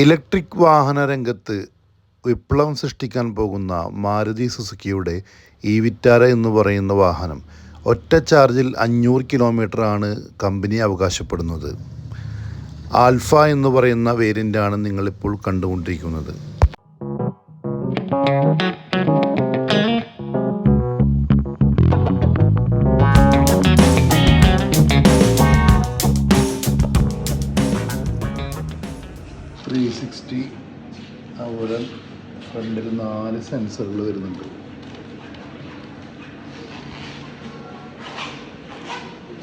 Electric വാഹന രംഗത്ത് വിപ്ലവം സൃഷ്ടിക്കാൻ പോകുന്ന മാരുതി സുസുക്കിയുടെ ഇ വിറ്റാര എന്ന് പറയുന്ന വാഹനം ഒറ്റ ചാർജിൽ അഞ്ഞൂറ് കിലോമീറ്ററാണ് കമ്പനി അവകാശപ്പെടുന്നത്. ആൽഫ എന്ന് പറയുന്ന വേരിയന്റാണ് നിങ്ങളിപ്പോൾ കണ്ടുകൊണ്ടിരിക്കുന്നത്. നാല് സെൻസറുകൾ വരുന്നുണ്ട്.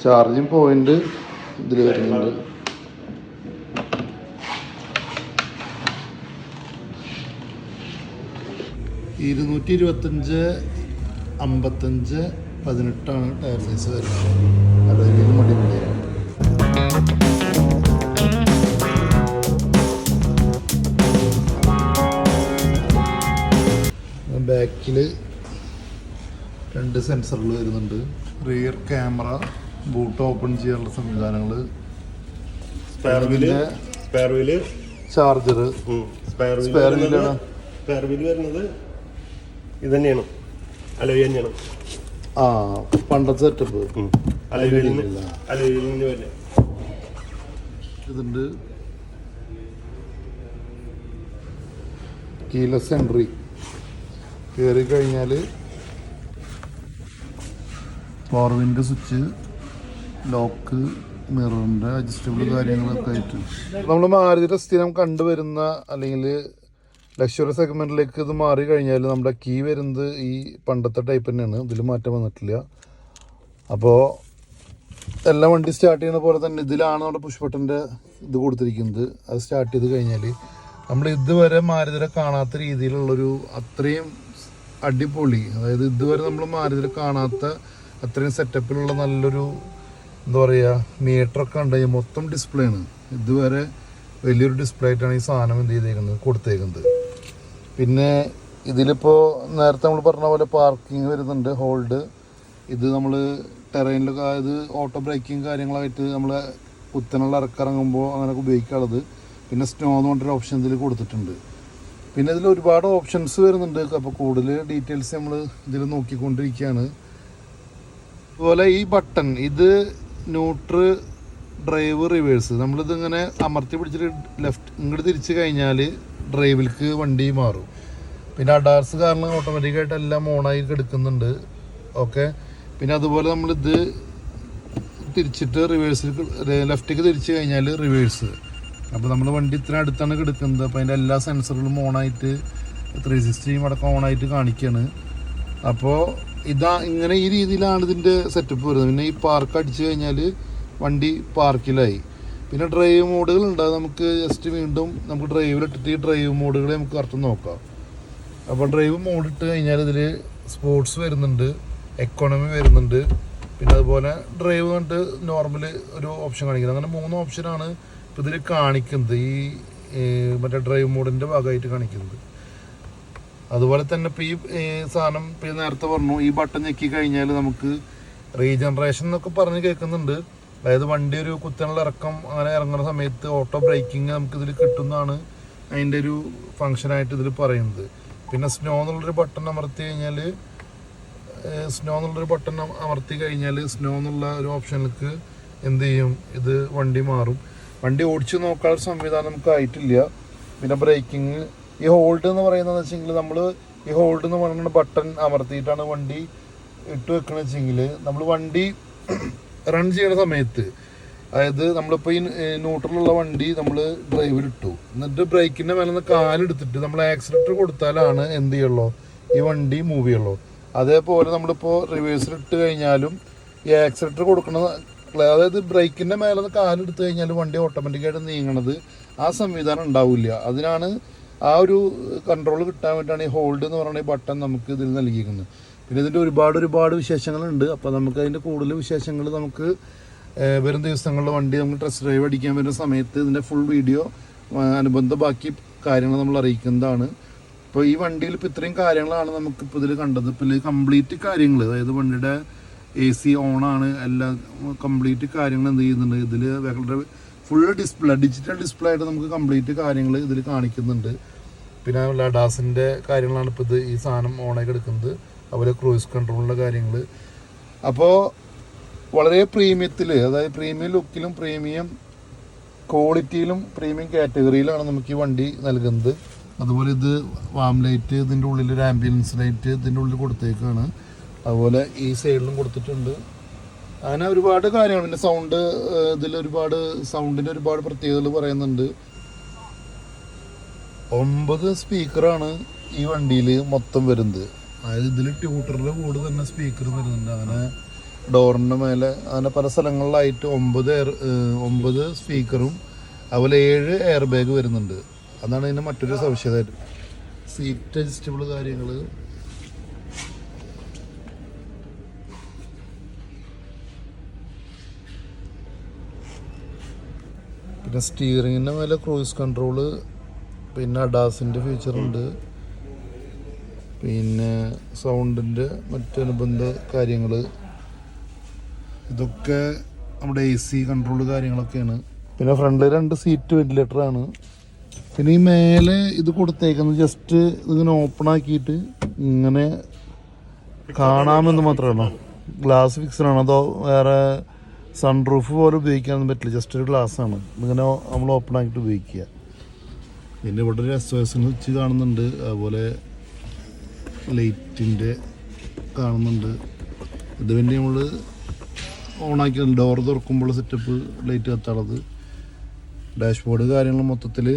ചാർജിങ് പോയിന്റ് ഇതിൽ വരുന്നുണ്ട്. ഇരുന്നൂറ്റി ഇരുപത്തഞ്ച് അമ്പത്തഞ്ച് പതിനെട്ടാണ് ടയർ സൈസ് വരുന്നത്. അതായത് അടിപൊളിയാണ് ബാക്കിൽ രണ്ട് സെൻസറുകൾ വരുന്നുണ്ട്. റിയർ ക്യാമറ ബൂട്ട് ഓപ്പൺ ചെയ്യാനുള്ള സംവിധാനങ്ങൾ ചാർജർ വരുന്നത് ഇത് തന്നെയാണ് അലോയ് തന്നെയാണ്. ആ പണ്ടത്തെ സെറ്റപ്പ് ഇതുണ്ട്. കീലസ് എൻട്രി കയറി കഴിഞ്ഞാൽ പവർ വിൻഡ് സ്വിച്ച് ലോക്ക് മിററിന്റെ അഡ്ജസ്റ്റബിൾ കാര്യങ്ങളൊക്കെ ആയിട്ട്. നമ്മൾ മാരുതിയുടെ സ്ഥിരം കണ്ടുവരുന്ന അല്ലെങ്കിൽ ലക്ഷറി സെഗ്മെന്റിലേക്ക് ഇത് മാറി കഴിഞ്ഞാൽ നമ്മുടെ കീ വരുന്നത് ഈ പണ്ടത്തെ ടൈപ്പ് തന്നെയാണ്. ഇതിൽ മാറ്റം വന്നിട്ടില്ല. അപ്പോൾ എല്ലാ വണ്ടി സ്റ്റാർട്ട് ചെയ്യുന്ന പോലെ തന്നെ ഇതിലാണ് നമ്മുടെ പുഷ് ബട്ടന്റെ ഇത് കൊടുത്തിരിക്കുന്നത്. അത് സ്റ്റാർട്ട് ചെയ്ത് കഴിഞ്ഞാൽ നമ്മൾ ഇതുവരെ മാരുതിരെ കാണാത്ത രീതിയിലുള്ളൊരു അത്രയും അടിപൊളി. അതായത് ഇതുവരെ നമ്മൾ മാരുതിരെ കാണാത്ത അത്രയും സെറ്റപ്പിലുള്ള നല്ലൊരു എന്താ പറയുക മീറ്ററൊക്കെ ഉണ്ടെങ്കിൽ മൊത്തം ഡിസ്പ്ലേ ആണ്. ഇതുവരെ വലിയൊരു ഡിസ്പ്ലേ ആയിട്ടാണ് ഈ സാധനം എന്ത് ചെയ്തേക്കുന്നത് കൊടുത്തേക്കുന്നത്. പിന്നെ ഇതിലിപ്പോൾ നേരത്തെ നമ്മൾ പറഞ്ഞ പോലെ പാർക്കിംഗ് വരുന്നുണ്ട് ഹോൾഡ് ഇത് നമ്മൾ ടെറൈനിലൊക്കെ അതായത് ഓട്ടോ ബ്രേക്കിംഗ് കാര്യങ്ങളായിട്ട് നമ്മൾ കുത്തനുള്ള ഇറക്കിറങ്ങുമ്പോൾ അങ്ങനെയൊക്കെ ഉപയോഗിക്കാനുള്ളത് പിന്നെ സ്നോ എന്ന് പറഞ്ഞൊരു ഓപ്ഷൻ ഇതിൽ കൊടുത്തിട്ടുണ്ട്. പിന്നെ ഇതിൽ ഒരുപാട് ഓപ്ഷൻസ് വരുന്നുണ്ട്. അപ്പോൾ കൂടുതൽ ഡീറ്റെയിൽസ് നമ്മൾ ഇതിൽ നോക്കിക്കൊണ്ടിരിക്കുകയാണ് അതുപോലെ ഈ ബട്ടൺ ഇത് ന്യൂട്ര് ഡ്രൈവ് റിവേഴ്സ് നമ്മളിതിങ്ങനെ അമർത്തി പിടിച്ചിട്ട് ലെഫ്റ്റ് ഇങ്ങോട്ട് തിരിച്ച് കഴിഞ്ഞാൽ ഡ്രൈവിലേക്ക് വണ്ടി മാറും. പിന്നെ അഡാർസ് കാരണം ഓട്ടോമാറ്റിക്കായിട്ട് എല്ലാം ഓണായി എടുക്കുന്നുണ്ട് ഓക്കെ പിന്നെ അതുപോലെ നമ്മളിത് തിരിച്ചിട്ട് റിവേഴ്സിൽ ലെഫ്റ്റിലേക്ക് തിരിച്ച് കഴിഞ്ഞാൽ റിവേഴ്സ് അപ്പോൾ നമ്മൾ വണ്ടി ഇത്ര അടുത്താണ് കിടക്കുന്നത്. അപ്പോൾ അതിന്റെ എല്ലാ സെൻസറുകളും ഓണായിട്ട് ത്രീ സിക്സ്റ്റിയും അടക്കം ഓണായിട്ട് കാണിക്കുകയാണ് അപ്പോൾ ഇതാ ഇങ്ങനെ ഈ രീതിയിലാണ് ഇതിന്റെ സെറ്റപ്പ് വരുന്നത്. പിന്നെ ഈ പാർക്ക് അടിച്ചു കഴിഞ്ഞാൽ വണ്ടി പാർക്കിലായി പിന്നെ ഡ്രൈവ് മോഡുകൾ ഉണ്ട്. നമുക്ക് ജസ്റ്റ് വീണ്ടും നമുക്ക് ഡ്രൈവിലിട്ടിട്ട് ഈ ഡ്രൈവ് മോഡുകളെ നമുക്ക് കറക്റ്റ് നോക്കാം. അപ്പോൾ ഡ്രൈവ് മോഡ് ഇട്ട് കഴിഞ്ഞാൽ ഇതിൽ സ്പോർട്സ് വരുന്നുണ്ട് എക്കോണമി വരുന്നുണ്ട്. പിന്നെ അതുപോലെ ഡ്രൈവ് കണ്ടിട്ട് നോർമൽ ഒരു ഓപ്ഷൻ കാണിക്കുന്നത്. അങ്ങനെ മൂന്ന് ഓപ്ഷനാണ് ഇപ്പോൾ ഇതിൽ കാണിക്കുന്നത് ഈ മറ്റേ ഡ്രൈവ് മോഡിന്റെ ഭാഗമായിട്ട് കാണിക്കുന്നത്. അതുപോലെ തന്നെ ഇപ്പോൾ ഈ സാധനം ഇപ്പോൾ നേരത്തെ പറഞ്ഞു ഈ ബട്ടൺ ഞെക്കി കഴിഞ്ഞാൽ നമുക്ക് റീജനറേഷൻ എന്നൊക്കെ പറഞ്ഞ് കേൾക്കുന്നുണ്ട്. അതായത് വണ്ടി ഒരു കുത്തനുള്ള ഇറക്കം അങ്ങനെ ഇറങ്ങുന്ന സമയത്ത് ഓട്ടോ ബ്രേക്കിംഗ് നമുക്ക് ഇതിൽ കിട്ടുന്നതാണ് അതിന്റെ ഒരു ഫങ്ഷനായിട്ട് ഇതിൽ പറയുന്നത്. പിന്നെ സ്നോ എന്നുള്ളൊരു ബട്ടൺ അമർത്തി കഴിഞ്ഞാൽ സ്നോ എന്നുള്ളൊരു ബട്ടൺ അമർത്തി കഴിഞ്ഞാൽ സ്നോ എന്നുള്ള ഒരു ഓപ്ഷനിലേക്ക് എന്ത് ചെയ്യും? ഇത് വണ്ടി മാറും. വണ്ടി ഓടിച്ചു നോക്കാൻ സംവിധാനം നമുക്ക് ആയിട്ടില്ല. പിന്നെ ബ്രേക്കിങ് ഈ ഹോൾഡ് എന്ന് പറയുന്നത് വെച്ചെങ്കിൽ നമ്മൾ ഈ ഹോൾഡ് എന്ന് പറയുന്ന ബട്ടൺ അമർത്തിയിട്ടാണ് വണ്ടി ഇട്ട് വെക്കണ വെച്ചെങ്കിൽ നമ്മൾ വണ്ടി റൺ ചെയ്യുന്ന സമയത്ത് അതായത് നമ്മളിപ്പോൾ ഈ ന്യൂട്രലുള്ള വണ്ടി നമ്മൾ ഡ്രൈവിലിട്ടു എന്നിട്ട് ബ്രേക്കിന്റെ മേലെ നിന്ന് കാലെടുത്തിട്ട് നമ്മൾ ആക്സിലേറ്റർ കൊടുത്താലാണ് എന്ത് ചെയ്യുള്ളൂ? ഈ വണ്ടി മൂവ് ചെയ്യുള്ളൂ. അതേപോലെ നമ്മളിപ്പോൾ റിവേഴ്സിലിട്ട് കഴിഞ്ഞാലും ഈ ആക്സിലേറ്റർ കൊടുക്കുന്ന അതായത് ബ്രേക്കിന്റെ മേലെ നിന്ന് കാലെടുത്തു കഴിഞ്ഞാൽ വണ്ടി ഓട്ടോമാറ്റിക്കായിട്ട് നീങ്ങണത് ആ സംവിധാനം ഉണ്ടാവില്ല. അതിനാണ് ആ ഒരു കൺട്രോൾ കിട്ടാൻ വേണ്ടിയിട്ടാണ് ഈ ഹോൾഡ് എന്ന് പറയുന്ന ബട്ടൺ നമുക്ക് ഇതിൽ നൽകിയിരിക്കുന്നത്. പിന്നെ ഇതിന്റെ ഒരുപാട് ഒരുപാട് വിശേഷങ്ങളുണ്ട്. അപ്പോൾ നമുക്ക് അതിന്റെ കൂടുതൽ വിശേഷങ്ങൾ നമുക്ക് വരും ദിവസങ്ങളിൽ വണ്ടി നമുക്ക് ടെസ്റ്റ് ഡ്രൈവ് അടിക്കാൻ വരുന്ന സമയത്ത് ഇതിന്റെ ഫുൾ വീഡിയോ അനുബന്ധ ബാക്കി കാര്യങ്ങൾ നമ്മൾ അറിയിക്കുന്നതാണ്. ഇപ്പോൾ ഈ വണ്ടിയിൽ ഇപ്പോൾ ഇത്രയും കാര്യങ്ങളാണ് നമുക്കിപ്പോൾ ഇതിൽ കണ്ടത്. ഇപ്പോൾ ഇതിൽ കംപ്ലീറ്റ് കാര്യങ്ങൾ അതായത് വണ്ടിയുടെ എ സി ഓണാണ് എല്ലാ കംപ്ലീറ്റ് കാര്യങ്ങൾ എന്ത് ചെയ്യുന്നുണ്ട്. ഇതിൽ വളരെ ഫുൾ ഡിസ്പ്ലേ ഡിജിറ്റൽ ഡിസ്പ്ലേ ആയിട്ട് നമുക്ക് കംപ്ലീറ്റ് കാര്യങ്ങൾ ഇതിൽ കാണിക്കുന്നുണ്ട്. പിന്നെ ലഡാസിന്റെ കാര്യങ്ങളാണ് ഇപ്പോൾ ഇത് ഈ സാധനം ഓണായി എടുക്കുന്നത്. അതുപോലെ ക്രൂസ് കൺട്രോളിന്റെ കാര്യങ്ങൾ അപ്പോൾ വളരെ പ്രീമിയത്തിൽ അതായത് പ്രീമിയം ലുക്കിലും പ്രീമിയം ക്വാളിറ്റിയിലും പ്രീമിയം കാറ്റഗറിയിലാണ് നമുക്ക് ഈ വണ്ടി നൽകുന്നത്. അതുപോലെ ഇത് വാം ലൈറ്റ് ഇതിന്റെ ഉള്ളിൽ ഒരു ആംബുലൻസ് ലൈറ്റ് ഇതിന്റെ ഉള്ളിൽ കൊടുത്തേക്കാണ്. അതുപോലെ ഈ സൈഡിലും കൊടുത്തിട്ടുണ്ട്. അങ്ങനെ ഒരുപാട് കാര്യങ്ങൾ. പിന്നെ സൗണ്ട് ഇതിൽ ഒരുപാട് സൗണ്ടിന്റെ ഒരുപാട് പ്രത്യേകതകൾ പറയുന്നുണ്ട്. ഒമ്പത് സ്പീക്കറാണ് ഈ വണ്ടിയിൽ മൊത്തം വരുന്നത്. അതായത് ഇതിൽ ട്യൂട്ടറിന്റെ കൂടെ തന്നെ സ്പീക്കർ വരുന്നുണ്ട്. അങ്ങനെ ഡോറിന്റെ മേലെ അങ്ങനെ പല സ്ഥലങ്ങളിലായിട്ട് ഒമ്പത് എയർ ഒമ്പത് സ്പീക്കറും അതുപോലെ ഏഴ് എയർ ബാഗ് വരുന്നുണ്ട്. അതാണ് ഇതിന്റെ മറ്റൊരു സവിശേഷത. സീറ്റ് അഡ്ജസ്റ്റബിൾ കാര്യങ്ങൾ പിന്നെ സ്റ്റിയറിങ്ങിന്റെ മേലെ ക്രൂയിസ് കൺട്രോൾ പിന്നെ അഡാസിന്റെ ഫീച്ചറുണ്ട് പിന്നെ സൗണ്ടിന്റെ മറ്റനുബന്ധ കാര്യങ്ങൾ ഇതൊക്കെ നമ്മുടെ എ സി കൺട്രോൾ കാര്യങ്ങളൊക്കെയാണ്. പിന്നെ ഫ്രണ്ടിൽ രണ്ട് സീറ്റ് വെന്റിലേറ്ററാണ് പിന്നെ ഈ മേലെ ഇത് കൊടുത്തേക്കുന്നത് ജസ്റ്റ് ഇതിങ്ങനെ ഓപ്പൺ ആക്കിയിട്ട് ഇങ്ങനെ കാണാമെന്ന് ഉള്ളൂ. ഗ്ലാസ് ഫിക്സഡ് ആണ് അതോ വേറെ സൺറൂഫ് പോലും ഉപയോഗിക്കാനൊന്നും പറ്റില്ല. ജസ്റ്റ് ഒരു ഗ്ലാസ് ആണ്. ഇങ്ങനെ നമ്മൾ ഓപ്പൺ ആക്കിയിട്ട് ഉപയോഗിക്കുക. പിന്നെ ഇവിടെ ഒരു എസ് ഒ വെച്ച് കാണുന്നുണ്ട്. അതുപോലെ ലൈറ്റിന്റെ കാണുന്നുണ്ട്. ഇത് പിന്നെ നമ്മൾ ഓണാക്കി ഡോർ തുറക്കുമ്പോൾ സെറ്റപ്പ് ലൈറ്റ് കത്താളത് ഡാഷ്ബോർഡ് കാര്യങ്ങൾ മൊത്തത്തിൽ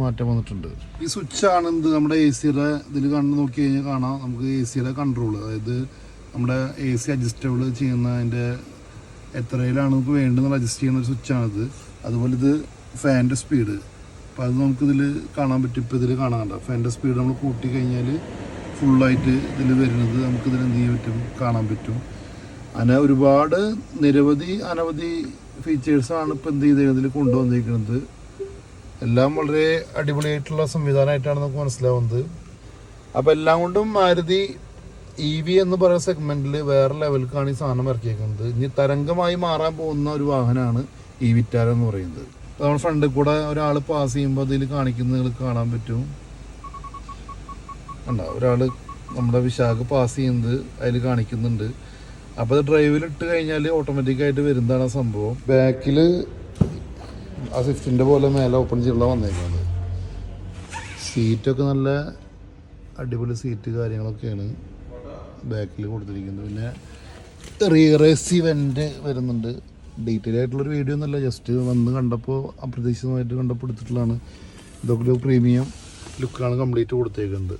മാറ്റം വന്നിട്ടുണ്ട്. ഈ സ്വിച്ച് ആണ് ഇത് നമ്മുടെ എ സിയുടെ ഇതിൽ കണ്ട് നോക്കി കഴിഞ്ഞാൽ കാണാം. നമുക്ക് എ സിയുടെ കൺട്രോൾ അതായത് നമ്മുടെ എ സി അഡ്ജസ്റ്റബിൾ ചെയ്യുന്ന അതിന്റെ എത്രയിലാണ് നമുക്ക് വേണ്ടതെന്ന് അഡ്ജസ്റ്റ് ചെയ്യുന്ന ഒരു സ്വിച്ചാണിത് അതുപോലെ ഇത് ഫാന്റെ സ്പീഡ് അപ്പോൾ അത് നമുക്കിതിൽ കാണാൻ പറ്റും. ഇപ്പോൾ ഇതിൽ കാണാനുണ്ട്? ഫാന്റെ സ്പീഡ് നമ്മൾ കൂട്ടി കഴിഞ്ഞാൽ ഫുള്ളായിട്ട് ഇതിൽ വരുന്നത് നമുക്കിതിൽ എന്ത് ചെയ്യാൻ പറ്റും? കാണാൻ പറ്റും. അങ്ങനെ ഒരുപാട് നിരവധി അനവധി ഫീച്ചേഴ്സാണ് ഇപ്പോൾ എന്ത് ചെയ്ത് ഇതിൽ കൊണ്ടുവന്നിരിക്കുന്നത്. എല്ലാം വളരെ അടിപൊളിയായിട്ടുള്ള സംവിധാനമായിട്ടാണ് നമുക്ക് മനസ്സിലാവുന്നത്. അപ്പോൾ എല്ലാം കൊണ്ടും മാരുതി ഇ വി എന്ന് പറയുന്ന സെഗ്മെന്റിൽ വേറെ ലെവലിലാണ് ഈ സാധനം ഇറക്കിയേക്കുന്നത്. ഇനി തരംഗമായി മാറാൻ പോകുന്ന ഒരു വാഹനമാണ് ഇ വിറ്റാര എന്ന് പറയുന്നത്. നമ്മുടെ ഫ്രണ്ടിൽ കൂടെ ഒരാൾ പാസ് ചെയ്യുമ്പോൾ അതിൽ കാണിക്കുന്നത് കാണാൻ പറ്റും. കണ്ട? ഒരാൾ നമ്മുടെ വിശാഖ് പാസ് ചെയ്യുന്നത് അതിൽ കാണിക്കുന്നുണ്ട്. അപ്പോൾ അത് ഡ്രൈവിൽ ഇട്ട് കഴിഞ്ഞാൽ ഓട്ടോമാറ്റിക്കായിട്ട് വരുന്നതാണ് സംഭവം. ബാക്കിൽ ആ സ്വിഫ്റ്റിന്റെ പോലെ മേലെ ഓപ്പൺ ചെയ്യാനുള്ള വന്നേക്കുന്നത്. സീറ്റൊക്കെ നല്ല അടിപൊളി സീറ്റ് കാര്യങ്ങളൊക്കെയാണ്. ബാക്കിൽ കൊടുത്തിരിക്കുന്നത് പിന്നെ റീറേസി വെന്റ് വരുന്നുണ്ട്. ഡീറ്റെയിൽ ആയിട്ടുള്ളൊരു വീഡിയോ ഒന്നുമല്ല. ജസ്റ്റ് വന്ന് കണ്ടപ്പോൾ അപ്രതീക്ഷിതമായിട്ട് കണ്ടപ്പോൾ എടുത്തിട്ടുള്ളതാണ്. ഇതൊക്കെ ഒരു പ്രീമിയം ലുക്കാണ് കംപ്ലീറ്റ് കൊടുത്തേക്കുന്നത്.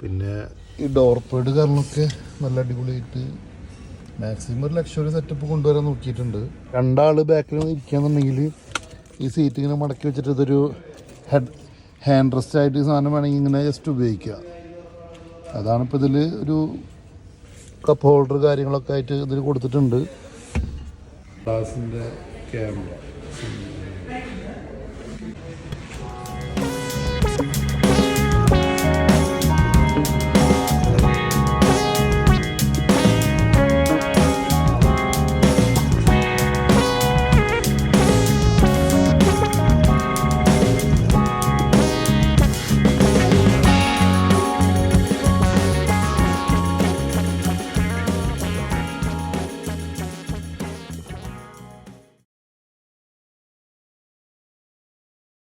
പിന്നെ ഈ ഡോർ പേഡ് കാരണമൊക്കെ നല്ല അടിപൊളിയായിട്ട് മാക്സിമം ഒരു ലക്ഷറി സെറ്റപ്പ് കൊണ്ടുവരാൻ നോക്കിയിട്ടുണ്ട്. രണ്ടാൾ ബാക്കിൽ ഇരിക്കുകയെന്നുണ്ടെങ്കിൽ ഈ സീറ്റ് ഇങ്ങനെ മടക്കി വെച്ചിട്ട് ഇതൊരു ഹെഡ് ഹാൻഡ് റെസ്റ്റ് ആയിട്ട് ഈ സാധനം വേണമെങ്കിൽ ഇങ്ങനെ ജസ്റ്റ് ഉപയോഗിക്കുക. അതാണ് ഇപ്പോൾ ഇതിൽ ഒരു കപ്പ് ഹോൾഡർ കാര്യങ്ങളൊക്കെ ആയിട്ട് ഇതിൽ കൊടുത്തിട്ടുണ്ട്. ക്യാമറ